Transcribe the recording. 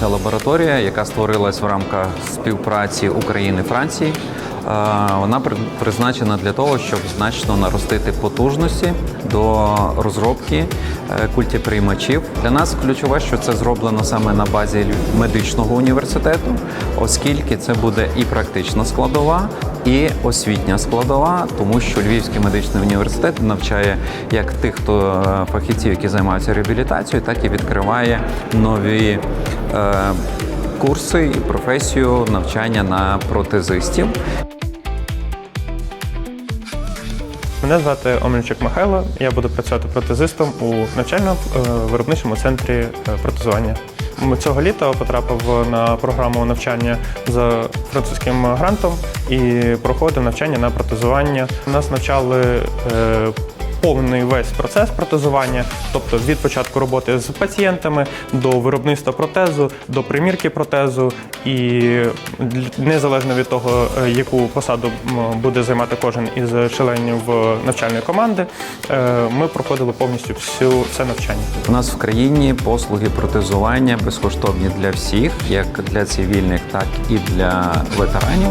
Це лабораторія, яка створилась в рамках співпраці України Франції. Е, Вона призначена для того, щоб значно наростити потужності до розробки е, культіприймачів. Для нас ключове, що це зроблено саме на базі медичного університету, оскільки це буде і практична складова, і освітня складова, тому що Львівський медичний університет навчає як тих, хто е, фахівців, які займаються реабілітацією, так і відкриває нові. Е, Курси і професію навчання на протезистів. Мене звати Омельчук Михайло. Я буду працювати протезистом у навчально-виробничому центрі е, протезування. Цього літа потрапив на програму навчання за французьким грантом і проходив навчання на протезування. Нас навчали повний весь процес протезування, тобто від початку роботи з пацієнтами до виробництва протезу, до примірки протезу, і незалежно від того, е, яку посаду буде займати кожен із членів е, навчальної команди, е, ми проходили повністю всю все навчання. У нас в країні послуги протезування безкоштовні для всіх, як для цивільних, так і для ветеранів.